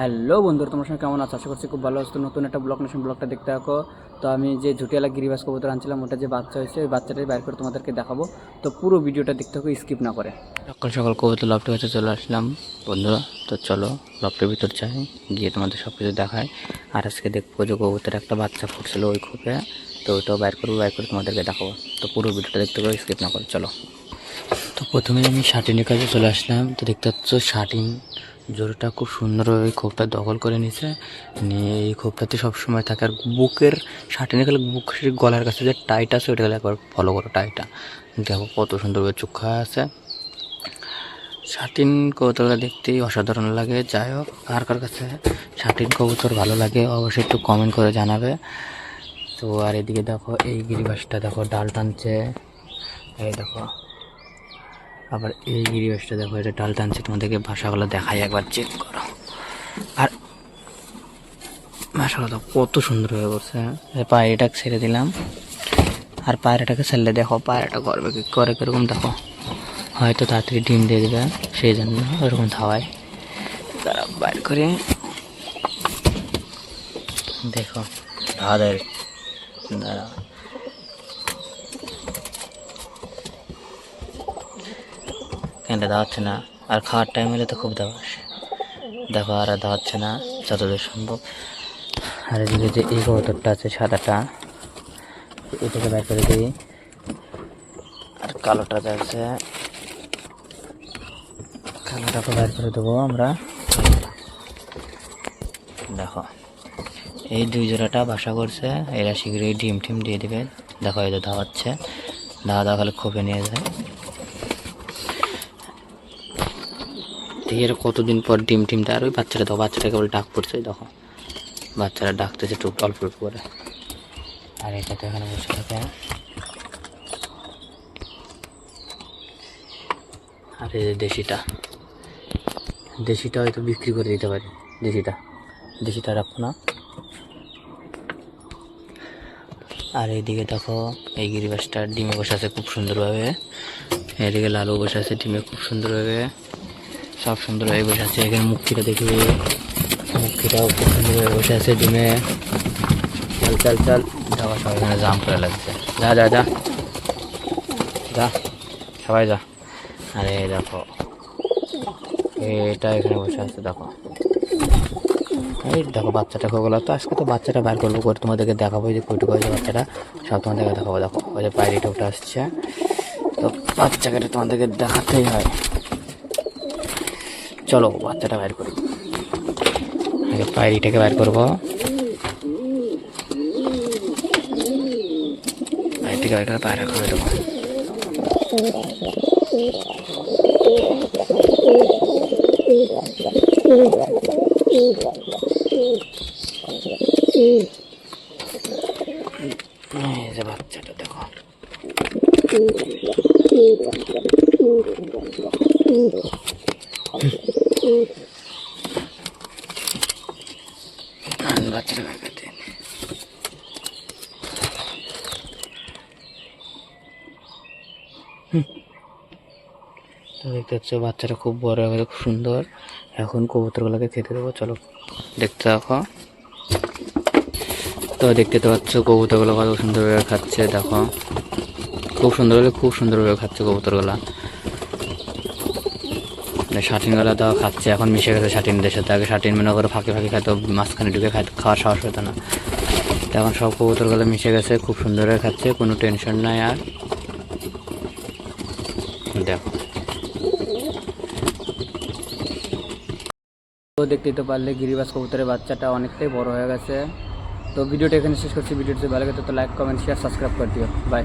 Hello বন্ধুরা, তোমার সঙ্গে কেমন আছো? আশা করছি খুব ভালো আছো। নতুন একটা ব্লগ নেশন ব্লগটা দেখতে থাকো। তো আমি যে ঝুটিয়ালা গিরিবাস কবুতর আনছিলাম, ওটা যে বাচ্চা হয়েছে, ওই বাচ্চাটাই বাইর করে তোমাদেরকে দেখাবো। তো পুরো ভিডিওটা দেখতে থাকো স্কিপ না করে। সকাল সকাল কবুতর লফটের কাছে চলে আসলাম, বন্ধুরা। তো চলো লফটের ভিতর যাই, গিয়ে তোমাদের সব কিছু দেখায় আর আজকে দেখব যে কবুতর একটা বাচ্চা ফুটছিল ওই খোপে, তো ওইটাও বাইর করব, বাইর করে তোমাদেরকে দেখাবো। তো পুরো ভিডিওটা দেখতে পাবো স্কিপ না করে, চলো। তো প্রথমে আমি শার্টিনের কাছে চলে আসলাম। তো দেখতে পাচ্ছ শার্টিন জোরটা খুব সুন্দরভাবে খোপটা দখল করে নিয়েছে। নিয়ে এই খোপটাতে সবসময় থাকে। আর বুকের শার্টিনে গেলে বুক গলার কাছে যে টাইট আছে, ওইটা গেলে একবার ফলো করো টাইটা দেখো কত সুন্দরভাবে চোখা আছে। শার্টিন কবুতরটা দেখতেই অসাধারণ লাগে। যাই হোক, কার কার কাছে শার্টিন কবুতর ভালো লাগে অবশ্যই একটু কমেন্ট করে জানাবে। তো আর এদিকে দেখো, এই গিরিবাসটা দেখো ডাল টানছে এই দেখো। আবার এই গিরিবাসটা দেখো, এটা ডাল টানছে, তোমাদেরকে ভাষাগুলো দেখাই একবার চেক করো। আর ভাষাগুলো দেখো কত সুন্দর হয়ে পড়ছে পায়রাটা ছেড়ে দিলাম। আর পায়রাটাকে ছেড়লে দেখো, পায়রাটা করবে কি, করে কীরকম দেখো। হয়তো তাড়াতাড়ি ডিম দিয়ে দেবে, সেই জন্য ওরকম ধাওয়ায়। তারা বাইর করে দেখো। ধাদের দাঁড়া কেন দাওয়াচ্ছে না। আর খাওয়ার টাইম হলে তো খুব দাওয়া দেখো আর দাওয়াচ্ছে না, যতদূর সম্ভব। আর এদিকে যে এই কবুতরটা আছে সাদাটা এটাকে বের করে দিই। আর কালোটা আছে, কালোটাকে বের করে দেবো আমরা। দেখো, এই দুই জোড়াটা বাসা করছে, এরা শীঘ্রই ডিম টিম দিয়ে দিবে। দেখো যে ধাওয়াচ্ছে ধাওয়া ধাওয়া খালি খোপে নিয়ে যায়। দেখি কতদিন পর ডিম টিম দেয়, আর ওই বাচ্চাটা দেখো বাচ্চাটা কেবল ডাক পড়ছে, দেখো। বাচ্চারা ডাকতেছে একটু অল্প অল্প করে। আর এটা তো এখানে বসে থাকে। আর এই যে দেশিটা। দেশিটা হয়তো বিক্রি করে দিতে পারি, দেশিটা। দেশিটা রাখো না। আর এইদিকে দেখো, এই গিরিবাসটা ডিমে বসে আছে খুব সুন্দরভাবে। এদিকে লালু বসে আছে ডিমে খুব সুন্দরভাবে। সব সুন্দরভাবে বসে আছে। এখানে মুক্তিটা দেখি। মুক্তিটাও খুব সুন্দরভাবে বসে আছে ডিমে চাল চাল চাল। যাওয়া সবাই এখানে জাম করে লাগছে। যা যা যা। যা। সবাই যা। আরে, দেখো। এটা এখানে বসে আছে, দেখো। এই দেখো, বাচ্চাটা খোগুলো তো আজকে তো বাচ্চাটা বার করব, করে তোমাদেরকে দেখাবো। যে কইটুকু হয়েছে বাচ্চাটা, সব তোমাদেরকে দেখাবো। দেখো, ওই যে পায়রিটা উঠে আসছে। তো বাচ্চাকে তোমাদেরকে দেখাতেই হয়। চলো বাচ্চাটা বাইর করি। আগে পায়রিটাকে বাইর করব। করে যে বাচ্চাটা দেখো। বের দেখতে পাচ্ছ, বাচ্চাটা খুব বড় হয়ে খুব সুন্দর। এখন কবুতরগুলোকে খেতে দেবো, চলো। দেখতে দেখো। তো দেখতে তো পাচ্ছ, কবুতরগুলো কত সুন্দরভাবে খাচ্ছে, দেখো। খুব সুন্দরভাবে খুব সুন্দরভাবে খাচ্ছে কবুতরগুলো। শাটিনগুলো তো খাচ্ছে, এখন মিশে গেছে শাটিনদের সাথে। আগে শাটিন মনে করে ফাঁকে ফাঁকে খাইতো, মাঝখানে ঢুকে খাইতো, খাওয়ার সাহস হতো না। তো এখন সব কবুতরগুলো মিশে গেছে, খুব সুন্দরভাবে খাচ্ছে, কোনো টেনশন নাই আর। দেখো। তো দেখতেই তো পারলে গিরিবাস কবুতরের বাচ্চাটা অনেকটাই বড় হয়ে গেছে। তো ভিডিওটা এখানে শেষ করছি, ভিডিওটি ভালো লাগে তো লাইক কমেন্ট শেয়ার সাবস্ক্রাইব করে দিও। বাই